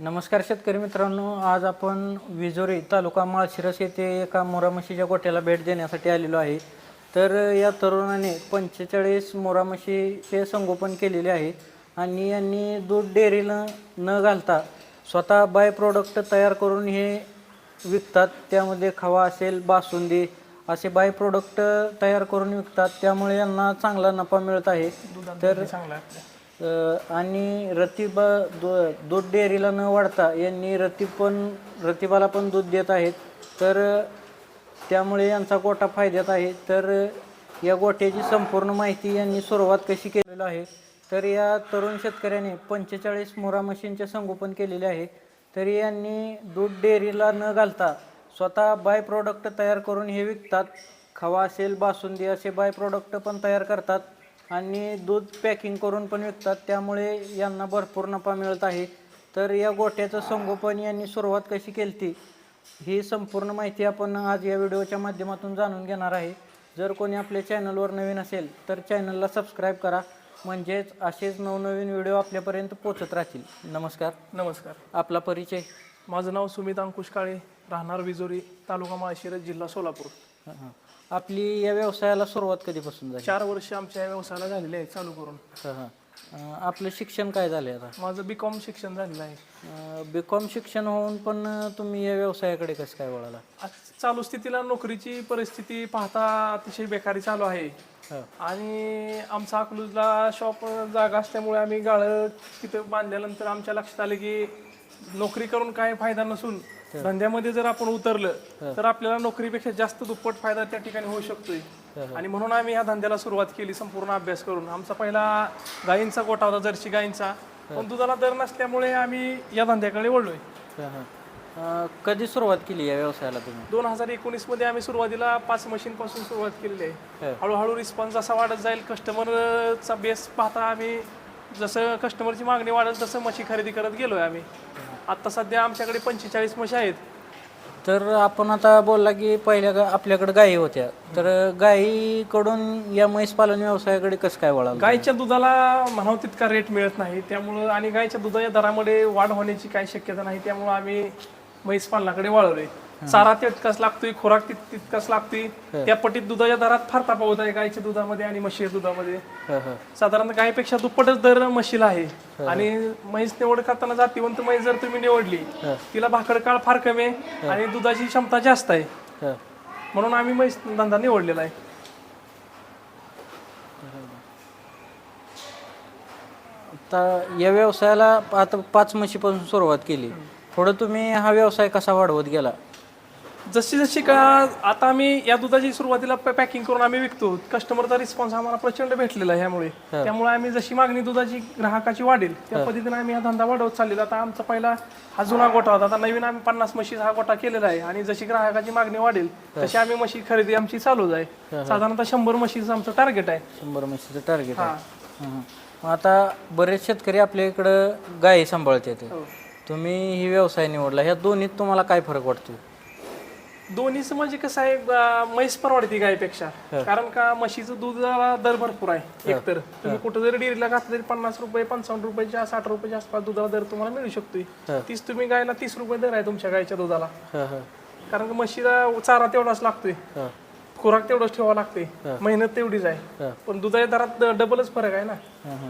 नमस्कार शेतकरी मित्रांनो आज आपण विजोरी तालुका माळशिरस येथे एका मोरामशीच्या गोट्याला भेट देण्यासाठी आलेलो आहे. तर या तरुणाने पंचेचाळीस मोरामशीचे संगोपन केलेले आहे आणि यांनी दूध डेअरीला न घालता स्वतः बाय प्रोडक्ट तयार करून हे विकतात. त्यामध्ये खवा असेल बासुंदी असे बाय प्रोडक्ट तयार करून विकतात. त्यामुळे यांना चांगला नफा मिळत आहे. तर अ, आणि रतिबा दू- दूध डेअरीला न वाढता यांनी रतीब पण रतिबाला पण दूध देत आहेत. तर त्यामुळे यांचा गोठा फायद्यात आहे. तर या गोठ्याची संपूर्ण माहिती यांनी सुरुवात कशी केलेली आहे? तर या तरुण शेतकऱ्याने पंचेचाळीस मोरा मशीनचे संगोपन केलेले आहे. तरी यांनी दूध डेअरीला न घालता स्वतः बाय प्रोडक्ट तयार करून हे विकतात. खवा असेल बासुंदी असे बाय प्रोडक्ट पण तयार करतात. आणि दूध पॅकिंग करून पण विकतात. त्यामुळे यांना भरपूर नफा मिळत आहे. तर या गोठ्याचं संगोपन यांनी सुरुवात कशी केली ती ही संपूर्ण माहिती आपण आज या व्हिडिओच्या माध्यमातून जाणून घेणार आहे. जर कोणी आपल्या चॅनलवर नवीन असेल तर चॅनलला सबस्क्राईब करा. म्हणजेच असेच नवनवीन व्हिडिओ आपल्यापर्यंत पोचत राहतील. नमस्कार. नमस्कार. आपला परिचय. माझं नाव सुमित अंकुश काळे. राहणार विजोरी तालुका माळशिरस जिल्हा सोलापूर. हं, हं. आपली या व्यवसायाला सुरुवात कधीपासून झाली? चार वर्ष आमच्या या व्यवसायाला झालेले आहे चालू करून. हं, हं. अं, आपलं शिक्षण काय झालं आता? माझं बी कॉम शिक्षण झालेलं आहे. बी कॉम शिक्षण होऊन पण अं, तुम्ही या व्यवसायाकडे कसं काय वळाला? आज चालू स्थितीला नोकरीची परिस्थिती पाहता अतिशय बेकारी चालू आहे. हो. आणि आमचा अकलूजला शॉप जागा असल्यामुळे आम्ही गाळं तिथं बांधल्यानंतर आमच्या लक्षात आलं की नोकरी करून काय फायदा नसून धंद्यामध्ये जर आपण उतरलं तर आपल्याला नोकरीपेक्षा जास्त दुप्पट फायदा त्या ठिकाणी होऊ शकतोय. आणि म्हणून आम्ही ह्या धंद्याला सुरुवात केली संपूर्ण अभ्यास करून. आमचा पहिला गायींचा गोठा होता जर्सी गायींचा. पण दुधाला दर नसल्यामुळे आम्ही या धंद्याकडे वळलोय. कधी सुरुवात केली या व्यवसायाला तुम्ही? दोन हजार एकोणीसमध्ये आम्ही सुरुवातीला पाच मशीन पासून सुरुवात केलेली आहे. हळूहळू रिस्पॉन्स जसा वाढत जाईल कस्टमरचा बेस पाहता आम्ही जसं कस्टमरची मागणी वाढेल तसं म्हशी खरेदी करत गेलोय आम्ही. आता सध्या आमच्याकडे पंचेचाळीस म्हशी आहेत. तर आपण आता बोलला की पहिल्या गा- आपल्याकडे गायी होत्या. तर गायीकडून या म्हैस पालन व्यवसायाकडे कसं काय वळालं? गायीच्या दुधाला म्हणावं तितका रेट मिळत नाही. त्यामुळं आणि गायीच्या दुधाच्या दरामध्ये वाढ होण्याची काही शक्यता नाही. त्यामुळं आम्ही म्हैस पालनाकडे वळवलोय चारा तितकाच लागतोय खोराक तित- तितकाच लागतोय. त्या पटीत दुधाच्या दरात फार तफावत आहे गायीच्या दुधामध्ये आणि म्हशीच्या दुधामध्ये. साधारण गायीपेक्षा दुप्पटच दर म्हशीला आहे. आणि म्हैस निवड करताना जातीवंत म्हैस जर तुम्ही निवडली तिला भाकड काळ फार कमी आहे आणि दुधाची क्षमता जास्त आहे. म्हणून आम्ही म्हैस धंदा निवडलेला आहे. आता या व्यवसायाला आता पाच म्हशीपासून सुरुवात केली. पुढं तुम्ही हा व्यवसाय कसा वाढवत गेला? जशी जशी का आता आम्ही या दुधाची सुरुवातीला पॅकिंग करून आम्ही विकतो कस्टमरचा रिस्पॉन्स आम्हाला प्रचंड भेटलेला आहे ह्यामुळे त्यामुळे आम्ही जशी मागणी दुधाची ग्राहकाची वाढेल त्या पद्धतीने आम्ही हा धंदा वाढवत चाललेला. आता आमचा पहिला हा जुना गोठा होता. आता नवीन आम्ही पन्नास म्हशी हा गोठा केलेला आहे. आणि जशी ग्राहकाची मागणी वाढेल तशी आम्ही म्हशी खरेदी आमची चालूच आहे. साधारणतः शंभर म्हशीचं आमचं टार्गेट आहे. शंभर म्हशीचं टार्गेट आहे. आता बरेच शेतकरी आपल्या इकडं गायी सांभाळतात. हो. तुम्ही ही व्यवसाय निवडला. ह्या दोन्हीत तुम्हाला काय फरक वाटतो? दोन्हीच म्हणजे कसं आहे अं, म्हैस परवडते गायपेक्षा. कारण का म्हशीचं दूध दर भरपूर आहे एकतर. तुम्ही कुठं जरी डेअरीला घातलं तरी पन्नास रुपये पंचावन्न रुपयाच्या साठ रुपयाच्या आसपास दुधाला दर तुम्हाला मिळू शकतोय. तीच तुम्ही गायला तीस रुपये दर आहे तुमच्या गायच्या दुधाला. हं, हं. कारण का म्हशीला चारा तेवढाच लागतोय. हं, खुराक तेवढंच ठेवावा लागते मेहनत तेवढीच आहे. पण दुधाच्या दरात ड- डबलच फरक आहे ना.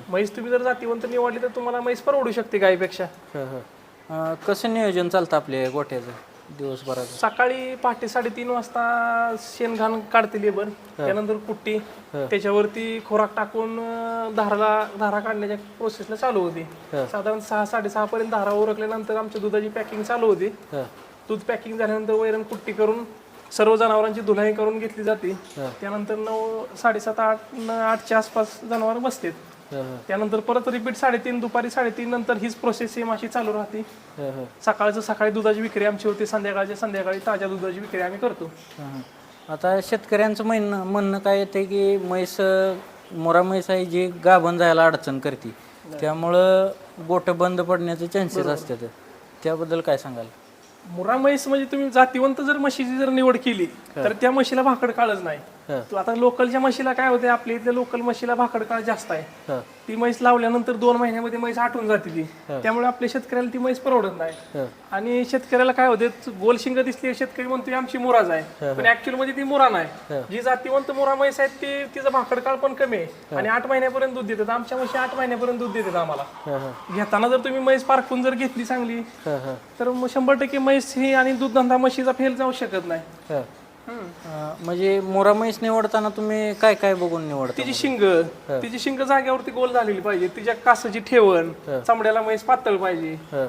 म्हैस तुम्ही जर जातीवंत निवडली तर तुम्हाला म्हैस परवडू शकते गायपेक्षा. हं, हं. कसं नियोजन चालतं आपल्या या गोठ्याचं दिवसभराचं. सकाळी पहाटे साडेतीन वाजता शेणघाण काढते लेबर त्यानंतर कुट्टी त्याच्यावरती खोराक टाकून धाराला धारा काढण्याच्या प्रोसेसला चालू होती. साधारण सहा साडेसहा पर्यंत धारा उरकल्यानंतर आमच्या दुधाची पॅकिंग चालू होती. दूध पॅकिंग झाल्यानंतर वैरण कुट्टी करून सर्व जनावरांची धुलाई करून घेतली जाते. त्यानंतर नऊ साडेसात आठ आठच्या आसपास जनावर बसतात त्यानंतर परत रिपीट साडेतीन दुपारी साडेतीन नंतर हीच प्रोसेस सेम अशी चालू राहते. सकाळचं सकाळी दुधाची विक्री आमची होते संध्याकाळच्या संध्याकाळी ताज्या दुधाची विक्री आम्ही करतो. आता शेतकऱ्यांचं म्हणणं म्हणणं काय येते की म्हैस मोरा म्हैस आहे जी गाभण जायला अडचण करते. त्यामुळं गोठं बंद पडण्याचे चान्सेस असतात. त्याबद्दल काय सांगाल? मुरा म्हैस म्हणजे तुम्ही जातीवंत जर म्हशीची जर निवड केली तर त्या म्हशीला भाकड काळच नाही. तो आता लोकलच्या म्हशीला काय होते आपल्या इथल्या लोकल म्हशीला भाकड काळ जास्त आहे. ती म्हैस लावल्यानंतर दोन महिन्यामध्ये म्हैस आटून जाते ती. त्यामुळे आपल्या शेतकऱ्याला ती म्हैस परवडत नाही. आणि शेतकऱ्याला काय होते गोल शिंग दिसली शेतकरी म्हणतो "ही आमची मुराज आहे पण ऍक्च्युअलमध्ये ती मुरा नाही. जी जातीवंत मुरा म्हैस आहेत ती तिचा भाकड काळ पण कमी आहे. आणि आठ महिन्यापर्यंत दूध देतात. आमच्या म्हशी आठ महिन्यापर्यंत दूध देतात आम्हाला. घेताना जर तुम्ही म्हैस पारखून जर घेतली चांगली तर मग शंभर टक्के म्हैस ही आणि दूधधंदा म्हशीचा फेल जाऊ शकत नाही. अं, म्हणजे मोरा म्हैस निवडताना तुम्ही काय काय बघून निवडता तिची शिंग तिची शिंग जाग्यावरती गोल झालेली पाहिजे. तिच्या कासाची ठेवण चामड्याला म्हैस पातळ पाहिजे. हं.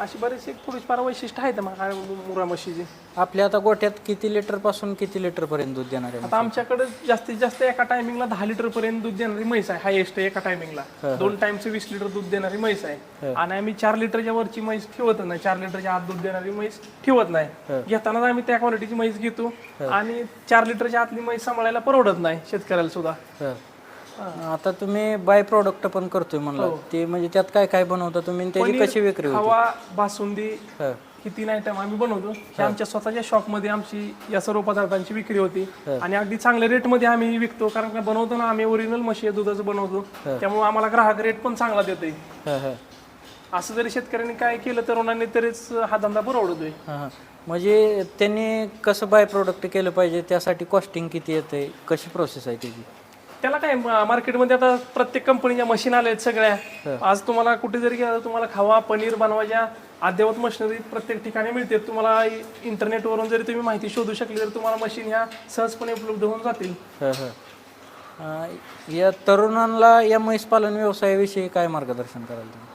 अशी बरेचसे थोडीफार वैशिष्ट्य आहेत मग हा मुरा म्हशीचे आपल्या आता गोठ्यात किती लिटरपासून किती लिटर पर्यंत दूध देणार आहे आता आमच्याकडे जास्तीत जास्त एका टायमिंगला दहा लिटर पर्यंत दूध देणारी म्हैस आहे हायेस्ट एका टायमिंगला दोन टाइमचं वीस लिटर दूध देणारी म्हैस आहे. आणि आम्ही चार लिटरच्या वरची म्हैस ठेवत नाही चार लिटरच्या आत दूध देणारी म्हैस ठेवत नाही. घेतानाच आम्ही त्या क्वालिटीची म्हैस घेतो आणि चार लिटरच्या आतली म्हैस सांभाळायला परवडत नाही शेतकऱ्याला सुद्धा. आता तुम्ही बाय प्रोडक्ट पण करतोय म्हणलं. ते म्हणजे त्यात काय काय बनवता तुम्ही? आणि त्याची कशी विक्री होते? हवा बासुंदी हं, ही तीन आयटम आम्ही बनवतो. हे आमच्या स्वतःच्या शॉपमध्ये आमची या सर्व पदार्थांची विक्री होती. आणि अगदी चांगल्या रेटमध्ये आम्ही विकतो. कारण का बनवताना आम्ही ओरिजिनल म्हशी दुधाचं बनवतो. त्यामुळे आम्हाला ग्राहक रेट पण चांगला देतोय. हं, हं. असं जरी शेतकऱ्यांनी काय केलं तरुणांनी तरीच हा धंदा परवडतोय हां, हां. म्हणजे त्यांनी कसं बाय प्रोडक्ट केलं पाहिजे? त्यासाठी कॉस्टिंग किती येते कशी प्रोसेस आहे त्याची? त्याला काय म- मार्केटमध्ये आता प्रत्येक कंपनीच्या मशीन आल्या आहेत सगळ्या. आज तुम्हाला कुठे जरी गेलं तुम्हाला खावा पनीर बनवायच्या अद्ययावत मशिनरी प्रत्येक ठिकाणी मिळते. तुम्हाला इंटरनेटवरून जरी तुम्ही माहिती शोधू शकली तर तुम्हाला मशीन ह्या सहजपणे उपलब्ध होऊन जातील. हं, हं. या तरुणांना या म्हैस पालन व्यवसायाविषयी काय मार्गदर्शन कराल तुम्ही?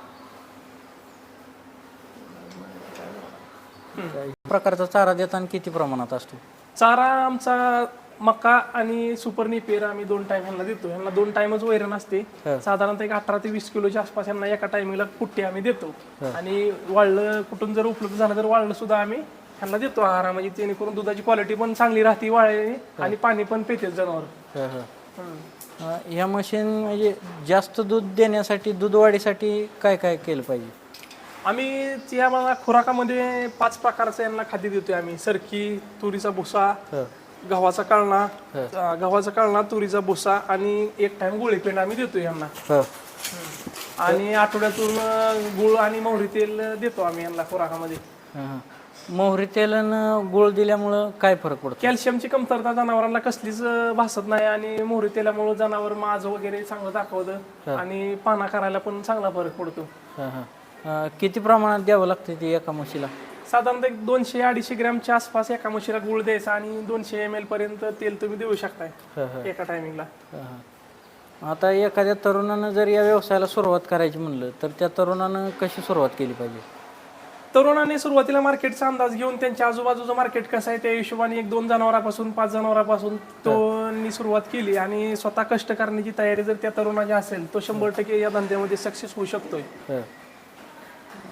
प्रकारचा चारा देताना किती प्रमाणात असतो? चारा आमचा मका आणि सुपर निपेर आम्ही दोन टाइम ह्यांना देतो. ह्यांना दोन टाइमच वैरण असते. साधारणतः एक अठरा ते वीस किलोच्या आसपास यांना एका टायमिंगला कुट्टी आम्ही देतो. आणि वाळलं कुठून जर उपलब्ध झालं तर वाळलं सुद्धा आम्ही ह्यांना देतो आहार म्हणजे जेणेकरून दुधाची क्वालिटी पण चांगली राहते वाळली आणि पाणी पण पिते जनावर. हं, हं. ह्या मशीन म्हणजे जास्त दूध देण्यासाठी दूध वाढीसाठी काय काय केलं पाहिजे? आम्ही या मला खुराकामध्ये पाच प्रकारचं यांना खाद्य देतोय आम्ही. सरकी तुरीचा भुसा हं, गव्हाचा काळणा अं, गव्हाचा काळणा तुरीचा भुसा आणि एक टाइम गोळी पेंड आम्ही देतोय यांना. हं. आणि आठवड्यातून अं, गुळ आणि मोहरी तेल देतो आम्ही यांना खुराकामध्ये. हं. मोहरी तेल आणि गुळ दिल्यामुळं काय फरक पडतो? कॅल्शियमची कमतरता जनावरांना कसलीच अं, भासत नाही आणि मोहरी तेलामुळे जनावर माझ वगैरे चांगलं दाखवतं आणि पाना करायला पण चांगला फरक पडतो. हं, हं. अं, किती प्रमाणात द्यावं लागतं ते एका म्हशीला? साधारणतः एक दोनशे अडीचशे ग्रॅमच्या आसपास एका म्हशीला गुळ द्यायचा आणि दोनशे एम एल पर्यंत तेल तुम्ही देऊ शकताय. एका टायमिंगला. आता एखाद्या तरुणानं जर या व्यवसायाला सुरुवात करायची म्हणलं तर त्या तरुणानं कशी सुरुवात केली पाहिजे तरुणांनी सुरुवातीला मार्केटचा अंदाज घेऊन त्यांच्या आजूबाजूचं मार्केट कसं आहे त्या हिशोबाने एक दोन जनावरापासून पाच जनावरापासून तो सुरुवात केली आणि स्वतः कष्ट करण्याची तयारी जर त्या तरुणाची असेल तो शंभर टक्के या धंद्यामध्ये सक्सेस होऊ शकतोय.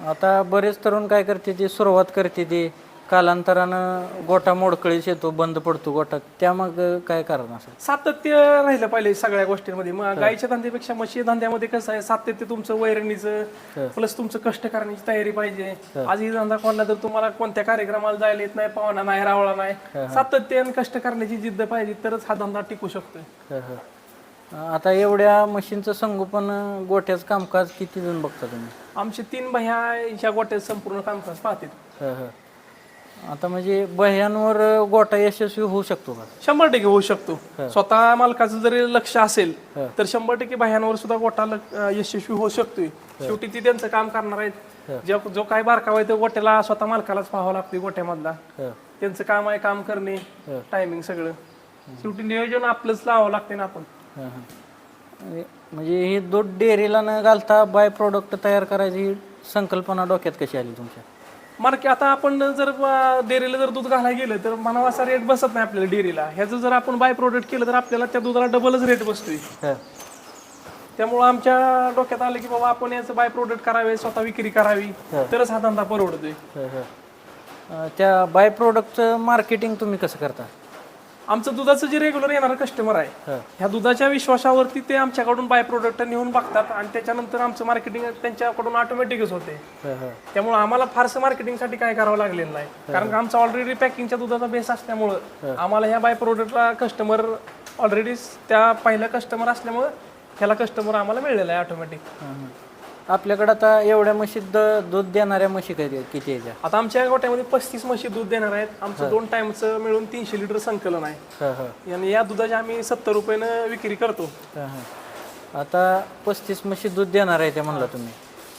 आता बरेच तरुण काय करते ते सुरुवात करते ते. कालांतरानं गोटा मोडकळीस येतो बंद पडतो गोटा. त्यामग काय कारण असेल? सातत्य राहिलं पाहिजे सगळ्या गोष्टींमध्ये. मग गाईच्या धंद्यापेक्षा म्हशी धंद्यामध्ये कसं आहे सातत्य तुमचं वैरणीचं प्लस तुमचं कष्ट करण्याची तयारी पाहिजे. आज ही धंदा कोणला तर तुम्हाला कोणत्या कार्यक्रमाला जायला येत नाही पाहुणा नाही रावळा नाही. सातत्य आणि कष्ट करण्याची जिद्द पाहिजे तरच हा धंदा टिकू शकतोय हं. आता एवढ्या मशीनचं संगोपन गोठ्याचं कामकाज किती जण बघता तुम्ही? आमचे तीन भैया ह्या गोट्यात संपूर्ण कामकाज पाहतील. हं, हं. आता म्हणजे बह्यांवर गोटा यशस्वी होऊ शकतो का? शंभर टक्के होऊ शकतो. स्वतः मालकाचं जरी लक्ष असेल तर शंभर टक्के बाह्यांवर सुद्धा गोटा लक- अं, यशस्वी होऊ शकतोय. शेवटी ती त्यांचं काम करणार आहेत. जो जो काय बारकावा आहे तो गोट्याला स्वतः मालकालाच पाहावं लागते गोट्यामधला. हं, त्यांचं काम आहे काम करणे टायमिंग सगळं. शेवटी नियोजन आपलंच लावावं लागते ना आपण. हं, हं. म्हणजे- म्हणजे ही दूध डेअरीला न घालता बाय प्रोडक्ट तयार करायची ही संकल्पना डोक्यात कशी आली तुमच्या? मार्के आता आपण जर डेअरीला जर दूध घालायला गेलं तर म्हणावा असा रेट बसत नाही आपल्याला डेअरीला. ह्याचं जर आपण बाय प्रोडक्ट केलं तर आपल्याला त्या दुधाला डबलच रेट बसतोय. त्यामुळं आमच्या डोक्यात आलं की बाबा आपण याचं बाय प्रोडक्ट करावे स्वतः विक्री करावी तरच हा धंदा परवडतोय. अं, त्या बाय प्रोडक्टचं मार्केटिंग तुम्ही कसं करता? आमचं दुधाचं जे रेग्युलर येणारं कस्टमर आहे. ह्या दुधाच्या विश्वासावरती ते आमच्याकडून बाय प्रोडक्ट नेऊन बघतात आणि त्याच्यानंतर आमचं मार्केटिंग त्यांच्याकडून ऑटोमॅटिकच होते. त्यामुळे आम्हाला फारसं मार्केटिंगसाठी काय करावं लागलेलं नाही कारण आमचा ऑलरेडी पॅकिंगच्या दुधाचा बेस असल्यामुळं आम्हाला ह्या बाय प्रोडक्टला कस्टमर ऑलरेडी त्या पहिल्या कस्टमर असल्यामुळं ह्याला कस्टमर आम्हाला मिळलेला आहे ऑटोमॅटिक. आपल्याकडे आता एवढ्या म्हशीत द- दूध देणाऱ्या म्हशी किती किती आहेत आता आमच्या गोट्यामध्ये पस्तीस म्हशी दूध देणार आहेत. आमचं दोन टाइमचं मिळून तीनशे लिटर संकलन आहे. हं, हं. आणि या दुधाची आम्ही सत्तर रुपयानं विक्री करतो. हं, हं. आता पस्तीस म्हशी दूध देणार आहे ते म्हणला तुम्ही.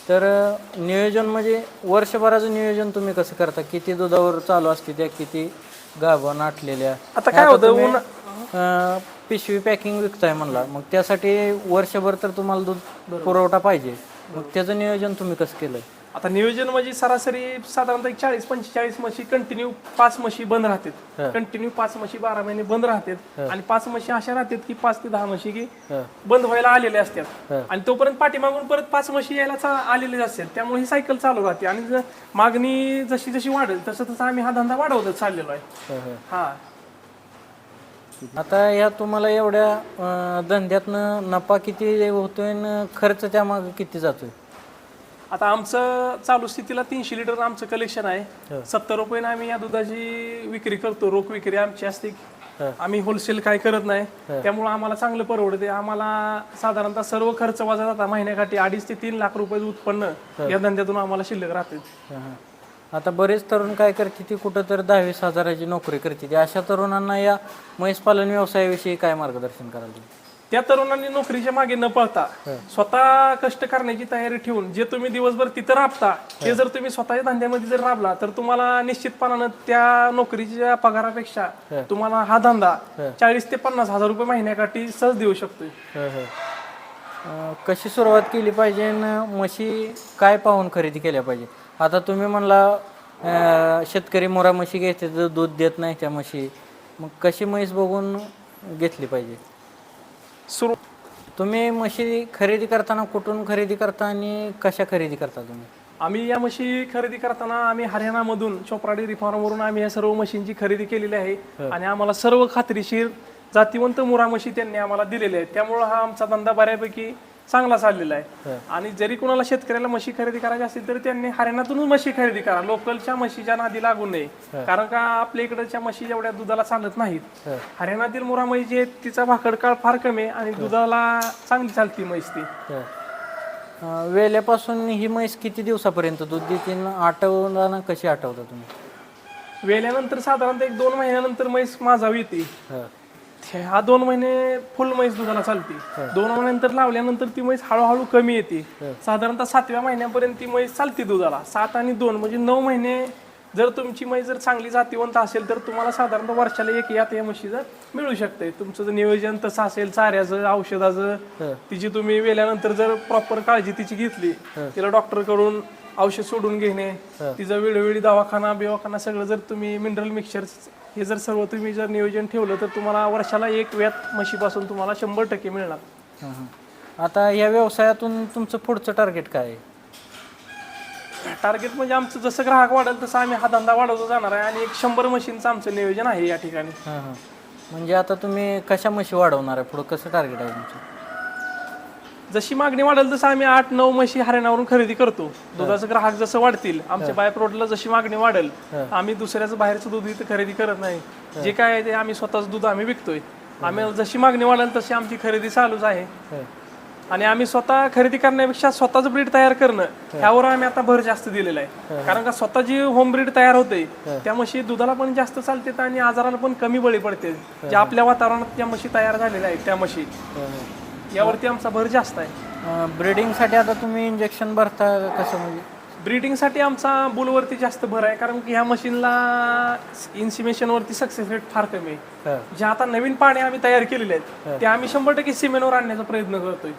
तर अं, नियोजन म्हणजे वर्षभराचं नियोजन तुम्ही कसं करता? किती दुधावर चालू असते त्या? किती गाभण आटलेल्या? आता काय होतं तुम्ही, ऊन अं, पिशवी पॅकिंग विकताय म्हणला. मग त्यासाठी वर्षभर तर तुम्हाला दूध पुरवठा पाहिजे. मग त्याचं नियोजन तुम्ही कसं केलंय? आता नियोजन म्हणजे सरासरी साधारणतः एक चाळीस पंचेचाळीस म्हशी कंटिन्यू पाच म्हशी बंद राहतात. कंटिन्यू पाच म्हशी बारा महिने बंद राहतात. आणि पाच म्हशी अशा राहतात की पाच ते दहा म्हशी की हं, बंद व्हायला आलेले असतात. हं. आणि तोपर्यंत पाठीमागून परत पाच म्हशी यायला चा- आलेले असतात. त्यामुळे ही सायकल चालू राहते. आणि मागणी जशी जशी वाढेल तसं तसं आम्ही हा धंदा वाढवतच चाललेलो आहे. हं, हं. आता या तुम्हाला एवढ्या अं, धंद्यातनं नफा किती होतोय आणि खर्च त्यामागे किती जातोय? आता आमचं चालू स्थितीला तीनशे लिटर आमचं कलेक्शन आहे. सत्तर रुपयाने आम्ही या दुधाची विक्री करतो रोख विक्री आमची असते. आम्ही होलसेल काय करत नाही. त्यामुळे आम्हाला चांगलं परवडते. आम्हाला साधारणतः सर्व खर्च वाजा जाता महिन्याकाठी अडीच ते तीन लाख रुपये उत्पन्न या धंद्यातून आम्हाला शिल्लक राहते. हं, हं. आता बरेच तरुण काय करते ती कुठं तर दहावीस हजाराची नोकरी करते. ती अशा तरुणांना या म्हैस पालन व्यवसायाविषयी काय मार्गदर्शन कराल तुम्ही? त्या तरुणांनी नोकरीच्या मागे न पळता स्वतः कष्ट करण्याची तयारी ठेवून जे तुम्ही दिवसभर तिथं राबता ते जर तुम्ही स्वतःच्या धंद्यामध्ये जर राबला तर तुम्हाला निश्चितपणानं त्या नोकरीच्या पगारापेक्षा तुम्हाला हा धंदा चाळीस ते पन्नास हजार रुपये महिन्याकाठी सहज देऊ शकतोय. अं, कशी सुरुवात केली पाहिजे आणि म्हशी काय पाहून खरेदी केल्या पाहिजे? आता तुम्ही म्हणला शेतकरी मोरा म्हशी घ्यायचे तर दूध देत नाही त्या म्हशी. मग कशी म्हैस बघून घेतली पाहिजे? सुरू तुम्ही म्हशी खरेदी करताना कुठून खरेदी करता आणि कशा खरेदी करता तुम्ही? आम्ही या म्हशी खरेदी करताना आम्ही हरियाणामधून चोपडा डेअरी फार्मवरून आम्ही या सर्व म्हशींची खरेदी केलेली आहे. आणि आम्हाला सर्व खात्रीशीर जातीवंत मुरा म्हशी त्यांनी आम्हाला दिलेल्या आहेत. त्यामुळे हा आमचा धंदा बऱ्यापैकी चांगला चाललेला आहे. आणि जरी कोणाला शेतकऱ्याला म्हशी खरेदी करायची असेल तर त्यांनी हरियाणातूनच म्हशी खरेदी करा. लोकलच्या म्हशीच्या नादी लागू नये. कारण का आपल्या इकडच्या म्हशी एवढ्या दुधाला चालत नाहीत हरियाणातील मुरा म्हैस जी आहेत तिचा भाकड काळ फार कमी आहे आणि दुधाला चांगली चालती म्हैस ती. वेल्यापासून ही म्हैस किती दिवसापर्यंत दूध देते आठवताना कशी आठवता तुम्ही? वेल्यानंतर साधारणतः एक दोन महिन्यानंतर म्हैस माझावी येते. ह्या दोन महिने फुल म्हैस दुधाला चालते. दोन महिन्यानंतर लावल्यानंतर ती म्हैस हळूहळू कमी येते. साधारणतः सातव्या महिन्यापर्यंत ती म्हैस चालते दुधाला. सात आणि दोन म्हणजे नऊ महिने जर तुमची म्हैस जर चांगली जातीवंत असेल तर तुम्हाला साधारणतः वर्षाला एक यात या म्हशीचं मिळू शकते तुमचं जर नियोजन तसं असेल चाऱ्याचं औषधाचं तिची तुम्ही वेल्यानंतर जर प्रॉपर काळजी तिची घेतली तिला डॉक्टरकडून औषध सोडून घेणे तिचा वेळोवेळी दवाखाना बिवाखाना सगळं जर तुम्ही मिनरल मिक्सर हे जर सर्व तुम्ही जर नियोजन ठेवलं तर तुम्हाला वर्षाला एक व्यात म्हशीपासून तुम्हाला शंभर टक्के मिळणार. हं, हं. आता या व्यवसायातून तुमचं पुढचं टार्गेट काय आहे? टार्गेट म्हणजे आमचं जसं ग्राहक वाढेल तसं आम्ही हा धंदा वाढवतो जाणार आहे. आणि एक शंभर मशीनचं आमचं नियोजन आहे या ठिकाणी. हां हां. म्हणजे आता तुम्ही कशा म्हशी वाढवणार आहे? पुढं कसं टार्गेट आहे तुमचं? जशी मागणी वाढेल तसं आम्ही आठ नऊ म्हशी हरियाणावरून खरेदी करतो. दुधाचं ग्राहक जसं वाढतील आमच्या बाय प्रोडक्टला जशी मागणी वाढेल आम्ही दुसऱ्याचं बाहेरचं दूध इथं खरेदी करत नाही. जे काय आहे ते आम्ही स्वतःच दूध आम्ही विकतोय. आम्ही जशी मागणी वाढेल तशी आमची खरेदी चालूच आहे. आणि आम्ही स्वतः खरेदी करण्यापेक्षा स्वतःच ब्रीड तयार करणं ह्यावर आम्ही आता भर जास्त दिलेला आहे. कारण का स्वतः जी होम ब्रीड तयार होते त्या म्हशी दुधाला पण जास्त चालतात आणि आजाराला पण कमी बळी पडते. ज्या आपल्या वातावरणात त्या म्हशी तयार झालेल्या आहेत त्या म्हशी. यावरती आमचा भर जास्त आहे. ब्रीडिंगसाठी आता तुम्ही इंजेक्शन भरता कसं म्हणजे? ब्रीडिंगसाठी आमचा बुलवरती जास्त भर आहे कारण की ह्या मशीनला इन्सिमेशनवरती सक्सेस रेट फार कमी आहे. हं, जे आता नवीन पाणी आम्ही तयार केलेले आहेत ते आम्ही शंभर टक्के सिमेंटवर आणण्याचा प्रयत्न करतोय.